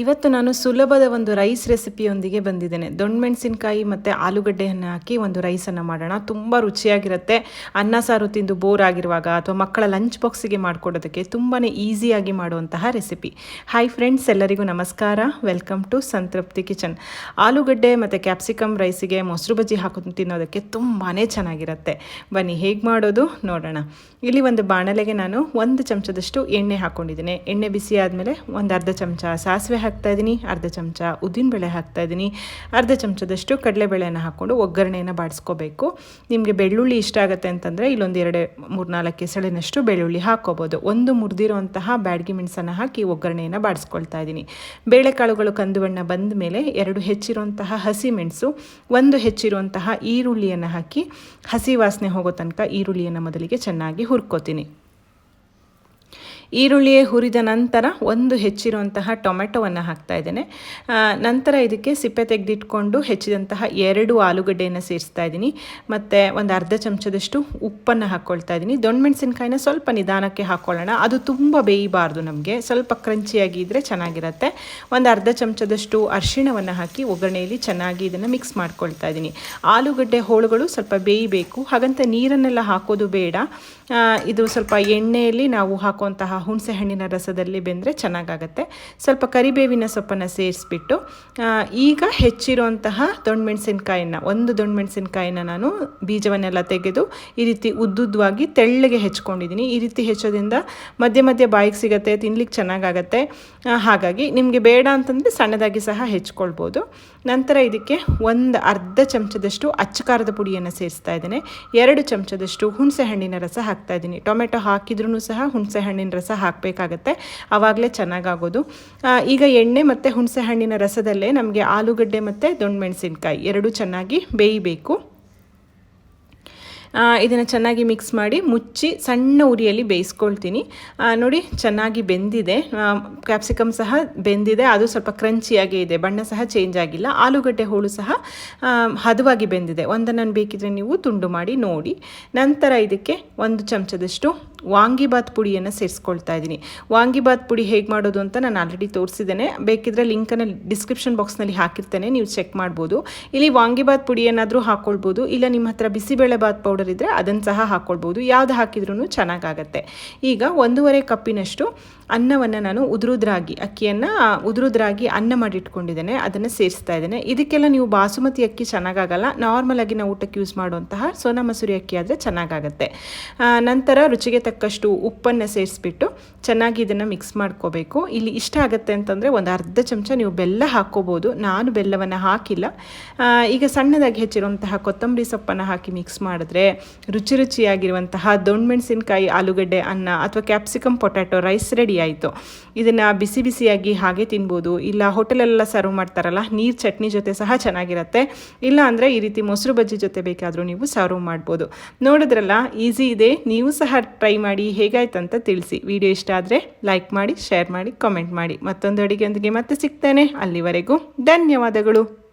ಇವತ್ತು ನಾನು ಸುಲಭದ ಒಂದು ರೈಸ್ ರೆಸಿಪಿಯೊಂದಿಗೆ ಬಂದಿದ್ದೇನೆ. ದೊಣ್ಣೆ ಮೆಣಸಿನಕಾಯಿ ಮತ್ತು ಆಲೂಗಡ್ಡೆಯನ್ನು ಹಾಕಿ ಒಂದು ರೈಸನ್ನು ಮಾಡೋಣ. ತುಂಬ ರುಚಿಯಾಗಿರುತ್ತೆ. ಅನ್ನ ಸಾರು ತಿಂದು ಬೋರ್ ಆಗಿರುವಾಗ ಅಥವಾ ಮಕ್ಕಳ ಲಂಚ್ ಬಾಕ್ಸಿಗೆ ಮಾಡಿಕೊಡೋದಕ್ಕೆ ತುಂಬಾ ಈಸಿಯಾಗಿ ಮಾಡುವಂತಹ ರೆಸಿಪಿ ಹಾಯ್ ಫ್ರೆಂಡ್ಸ್ ಎಲ್ಲರಿಗೂ ನಮಸ್ಕಾರ. ವೆಲ್ಕಮ್ ಟು ಸಂತೃಪ್ತಿ ಕಿಚನ್ ಆಲೂಗಡ್ಡೆ ಮತ್ತು ಕ್ಯಾಪ್ಸಿಕಮ್ ರೈಸಿಗೆ ಮೊಸರು ಬಜ್ಜಿ ಹಾಕೊಂಡು ತಿನ್ನೋದಕ್ಕೆ ತುಂಬಾ ಚೆನ್ನಾಗಿರುತ್ತೆ. ಬನ್ನಿ, ಹೇಗೆ ಮಾಡೋದು ನೋಡೋಣ. ಇಲ್ಲಿ ಒಂದು ಬಾಣಲೆಗೆ ನಾನು ಒಂದು ಚಮಚದಷ್ಟು ಎಣ್ಣೆ ಹಾಕ್ಕೊಂಡಿದ್ದೀನಿ ಎಣ್ಣೆ ಬಿಸಿ ಆದಮೇಲೆ ಒಂದು ಅರ್ಧ ಚಮಚ ಸಾಸಿವೆ ಹಾಕ್ತಾ ಇದ್ದೀನಿ, ಅರ್ಧ ಚಮಚ ಉದ್ದಿನಬೇಳೆ ಹಾಕ್ತಾ ಇದ್ದೀನಿ. ಅರ್ಧ ಚಮಚದಷ್ಟು ಕಡಲೆಬೇಳೆಯನ್ನು ಹಾಕ್ಕೊಂಡು ಒಗ್ಗರಣೆಯನ್ನು ಬಾಡಿಸ್ಕೋಬೇಕು. ನಿಮಗೆ ಬೆಳ್ಳುಳ್ಳಿ ಇಷ್ಟ ಆಗುತ್ತೆ ಅಂತಂದರೆ ಇಲ್ಲೊಂದು ಎರಡು ಮೂರ್ನಾಲ್ಕು ಕೆಸಳಿನಷ್ಟು ಬೆಳ್ಳುಳ್ಳಿ ಹಾಕ್ಕೋಬೋದು. ಒಂದು ಮುರಿದಿರುವಂತಹ ಬ್ಯಾಡ್ಗಿ ಮೆಣಸನ್ನು ಹಾಕಿ ಒಗ್ಗರಣೆಯನ್ನು ಬಾಡಿಸ್ಕೊಳ್ತಾ ಇದ್ದೀನಿ. ಬೇಳೆಕಾಳುಗಳು ಕಂದು ಬಣ್ಣ ಬಂದ ಮೇಲೆ ಎರಡು ಹೆಚ್ಚಿರುವಂತಹ ಹಸಿ ಮೆಣಸು, ಒಂದು ಹೆಚ್ಚಿರುವಂತಹ ಈರುಳ್ಳಿಯನ್ನು ಹಾಕಿ ಹಸಿ ವಾಸನೆ ಹೋಗೋ ತನಕ ಈರುಳ್ಳಿಯನ್ನು ಮೊದಲಿಗೆ ಚೆನ್ನಾಗಿ ಹುರ್ಕೋತೀನಿ. ಈರುಳ್ಳಿಯೇ ಹುರಿದ ನಂತರ ಒಂದು ಹೆಚ್ಚಿರುವಂತಹ ಟೊಮೆಟೊವನ್ನು ಹಾಕ್ತಾ ಇದ್ದೇನೆ. ನಂತರ ಇದಕ್ಕೆ ಸಿಪ್ಪೆ ತೆಗೆದಿಟ್ಕೊಂಡು ಹೆಚ್ಚಿದಂತಹ ಎರಡು ಆಲೂಗಡ್ಡೆಯನ್ನು ಸೇರಿಸ್ತಾ ಇದ್ದೀನಿ. ಮತ್ತು ಒಂದು ಅರ್ಧ ಚಮಚದಷ್ಟು ಉಪ್ಪನ್ನು ಹಾಕ್ಕೊಳ್ತಾ ಇದ್ದೀನಿ. ದೊಣ್ಣಮೆಣಸಿನ್ಕಾಯಿನ ಸ್ವಲ್ಪ ನಿಧಾನಕ್ಕೆ ಹಾಕ್ಕೊಳ್ಳೋಣ ಅದು ತುಂಬ ಬೇಯಬಾರ್ದು ನಮಗೆ. ಸ್ವಲ್ಪ ಕ್ರಂಚಿಯಾಗಿ ಇದ್ದರೆ ಚೆನ್ನಾಗಿರುತ್ತೆ. ಒಂದು ಅರ್ಧ ಚಮಚದಷ್ಟು ಅರಿಶಿಣವನ್ನು ಹಾಕಿ ಒಗ್ಗರಣೆಯಲ್ಲಿ ಚೆನ್ನಾಗಿ ಇದನ್ನು ಮಿಕ್ಸ್ ಮಾಡ್ಕೊಳ್ತಾ ಇದ್ದೀನಿ. ಆಲೂಗಡ್ಡೆ ಹೋಳುಗಳು ಸ್ವಲ್ಪ ಬೇಯಬೇಕು. ಹಾಗಂತ ನೀರನ್ನೆಲ್ಲ ಹಾಕೋದು ಬೇಡ. ಇದು ಸ್ವಲ್ಪ ಎಣ್ಣೆಯಲ್ಲಿ ನಾವು ಹಾಕುವಂತಹ ಹುಣಸೆ ಹಣ್ಣಿನ ರಸದಲ್ಲಿ ಬೆಂದರೆ ಚೆನ್ನಾಗಾಗತ್ತೆ. ಸ್ವಲ್ಪ ಕರಿಬೇವಿನ ಸೊಪ್ಪನ್ನು ಸೇರಿಸ್ಬಿಟ್ಟು ಈಗ ಹೆಚ್ಚಿರುವಂತಹ ದೊಣ್ಣಮೆಣಸಿನ್ಕಾಯಿನ ಒಂದು ದೊಣ್ಣಮೆಣಸಿನ್ಕಾಯಿನ ನಾನು ಬೀಜವನ್ನೆಲ್ಲ ತೆಗೆದು ಈ ರೀತಿ ಉದ್ದುದ್ದವಾಗಿ ತೆಳ್ಳಗೆ ಹೆಚ್ಕೊಂಡಿದ್ದೀನಿ. ಈ ರೀತಿ ಹೆಚ್ಚೋದ್ರಿಂದ ಮಧ್ಯೆ ಮಧ್ಯೆ ಬಾಯಿಗೆ ಸಿಗುತ್ತೆ, ತಿನ್ಲಿಕ್ಕೆ ಚೆನ್ನಾಗಾಗತ್ತೆ. ಹಾಗಾಗಿ ನಿಮಗೆ ಬೇಡ ಅಂತಂದರೆ ಸಣ್ಣದಾಗಿ ಸಹ ಹೆಚ್ಕೊಳ್ಬೋದು. ನಂತರ ಇದಕ್ಕೆ ಒಂದು ಅರ್ಧ ಚಮಚದಷ್ಟು ಅಚ್ಚಕಾರದ ಪುಡಿಯನ್ನು ಸೇರಿಸ್ತಾ ಇದ್ದೇನೆ. ಎರಡು ಚಮಚದಷ್ಟು ಹುಣಸೆ ಹಣ್ಣಿನ ರಸ ಹಾಕ್ತಾ ಇದ್ದೀನಿ. ಟೊಮೆಟೊ ಹಾಕಿದ್ರೂ ಸಹ ಹುಣಸೆ ಹಣ್ಣಿನ ರಸ ಹಾಕಬೇಕಾಗತ್ತೆ. ಆವಾಗಲೇ ಚೆನ್ನಾಗಾಗೋದು. ಈಗ ಎಣ್ಣೆ ಮತ್ತು ಹುಣಸೆ ಹಣ್ಣಿನ ರಸದಲ್ಲೇ ನಮಗೆ ಆಲೂಗಡ್ಡೆ ಮತ್ತು ದೊಣ್ಣಮೆಣಸಿನ್ಕಾಯಿ ಎರಡೂ ಚೆನ್ನಾಗಿ ಬೇಯಬೇಕು. ಇದನ್ನು ಚೆನ್ನಾಗಿ ಮಿಕ್ಸ್ ಮಾಡಿ ಮುಚ್ಚಿ ಸಣ್ಣ ಉರಿಯಲ್ಲಿ ಬೇಯಿಸ್ಕೊಳ್ತೀನಿ. ನೋಡಿ ಚೆನ್ನಾಗಿ ಬೆಂದಿದೆ. ಕ್ಯಾಪ್ಸಿಕಮ್ ಸಹ ಬೆಂದಿದೆ. ಅದು ಸ್ವಲ್ಪ ಕ್ರಂಚಿಯಾಗೇ ಇದೆ. ಬಣ್ಣ ಸಹ ಚೇಂಜ್ ಆಗಿಲ್ಲ. ಆಲೂಗಡ್ಡೆ ಹೋಳು ಸಹ ಹದವಾಗಿ ಬೆಂದಿದೆ. ಒಂದನ್ನು ಬೇಕಿದ್ರೆ ನೀವು ತುಂಡು ಮಾಡಿ ನೋಡಿ. ನಂತರ ಇದಕ್ಕೆ ಒಂದು ಚಮಚದಷ್ಟು ವಾಂಗಿಬಾತ್ ಪುಡಿಯನ್ನು ಸೇರಿಸ್ಕೊಳ್ತಾ ಇದ್ದೀನಿ. ವಾಂಗಿಬಾತ್ ಪುಡಿ ಹೇಗೆ ಮಾಡೋದು ಅಂತ ನಾನು ಆಲ್ರೆಡಿ ತೋರಿಸಿದ್ದೇನೆ. ಬೇಕಿದ್ರೆ ಲಿಂಕನ್ನು ಡಿಸ್ಕ್ರಿಪ್ಷನ್ ಬಾಕ್ಸ್ನಲ್ಲಿ ಹಾಕಿರ್ತೇನೆ, ನೀವು ಚೆಕ್ ಮಾಡ್ಬೋದು. ಇಲ್ಲಿ ವಾಂಗಿಬಾತ್ ಪುಡಿ ಏನಾದರೂ ಹಾಕ್ಕೊಳ್ಬೋದು ಇಲ್ಲ ನಿಮ್ಮ ಹತ್ರ ಬಿಸಿಬೇಳೆ ಬಾತ್ ಪೌಡರ್ ಇದ್ದರೆ ಅದನ್ನು ಸಹ ಹಾಕ್ಕೊಳ್ಬೋದು ಯಾವುದು ಹಾಕಿದ್ರೂ ಚೆನ್ನಾಗಾಗತ್ತೆ. ಈಗ ಒಂದೂವರೆ ಕಪ್ಪಿನಷ್ಟು ಅನ್ನವನ್ನು ನಾನು ಉದುರುದ್ರಾಗಿ, ಅಕ್ಕಿಯನ್ನು ಉದುರುದ್ರಾಗಿ ಅನ್ನ ಮಾಡಿಟ್ಕೊಂಡಿದ್ದೇನೆ, ಅದನ್ನು ಸೇರಿಸ್ತಾ ಇದ್ದೇನೆ. ಇದಕ್ಕೆಲ್ಲ ನೀವು ಬಾಸುಮತಿ ಅಕ್ಕಿ ಚೆನ್ನಾಗಾಗಲ್ಲ. ನಾರ್ಮಲ್ ಆಗಿ ನಾವು ಊಟಕ್ಕೆ ಯೂಸ್ ಮಾಡುವಂತಹ ಸೋನಾ ಮಸೂರಿ ಅಕ್ಕಿ ಆದರೆ ಚೆನ್ನಾಗಾಗತ್ತೆ. ನಂತರ ರುಚಿಗೆ ತಕ್ಕಷ್ಟು ಉಪ್ಪನ್ನು ಸೇರಿಸ್ಬಿಟ್ಟು ಚೆನ್ನಾಗಿ ಇದನ್ನು ಮಿಕ್ಸ್ ಮಾಡ್ಕೋಬೇಕು. ಇಲ್ಲಿ ಇಷ್ಟ ಆಗುತ್ತೆ ಅಂತಂದರೆ ಒಂದು ಅರ್ಧ ಚಮಚ ನೀವು ಬೆಲ್ಲ ಹಾಕ್ಕೋಬೋದು. ನಾನು ಬೆಲ್ಲವನ್ನು ಹಾಕಿಲ್ಲ. ಈಗ ಸಣ್ಣದಾಗಿ ಹೆಚ್ಚಿರುವಂತಹ ಕೊತ್ತಂಬರಿ ಸೊಪ್ಪನ್ನು ಹಾಕಿ ಮಿಕ್ಸ್ ಮಾಡಿದ್ರೆ ರುಚಿ ರುಚಿಯಾಗಿರುವಂತಹ ದೊಣ್ಣಮೆಣಸಿನಕಾಯಿ ಆಲೂಗಡ್ಡೆ ಅನ್ನ ಅಥವಾ ಕ್ಯಾಪ್ಸಿಕಮ್ ಪೊಟ್ಯಾಟೊ ರೈಸ್ ರೆಡಿ ಆಯಿತು. ಇದನ್ನು ಬಿಸಿ ಬಿಸಿಯಾಗಿ ಹಾಗೆ ತಿನ್ಬೋದು. ಇಲ್ಲ ಹೋಟೆಲೆಲ್ಲ ಸರ್ವ್ ಮಾಡ್ತಾರಲ್ಲ, ನೀರು ಚಟ್ನಿ ಜೊತೆ ಸಹ ಚೆನ್ನಾಗಿರುತ್ತೆ. ಇಲ್ಲ ಅಂದರೆ ಈ ರೀತಿ ಮೊಸರು ಬಜ್ಜಿ ಜೊತೆ ಬೇಕಾದರೂ ನೀವು ಸರ್ವ್ ಮಾಡ್ಬೋದು. ನೋಡಿದ್ರಲ್ಲ ಈಸಿ ಇದೆ. ನೀವು ಸಹ ಟ್ರೈ ಮಾಡಿ ಹೇಗಾಯ್ತು ಅಂತ ತಿಳಿಸಿ. ವಿಡಿಯೋ ಇಷ್ಟ ಆದರೆ ಲೈಕ್ ಮಾಡಿ ಶೇರ್ ಮಾಡಿ ಕಾಮೆಂಟ್ ಮಾಡಿ. ಮತ್ತೊಂದು ಅಡುಗೆಯೊಂದಿಗೆ ಮತ್ತೆ ಸಿಗ್ತೇನೆ. ಅಲ್ಲಿವರೆಗೂ ಧನ್ಯವಾದಗಳು.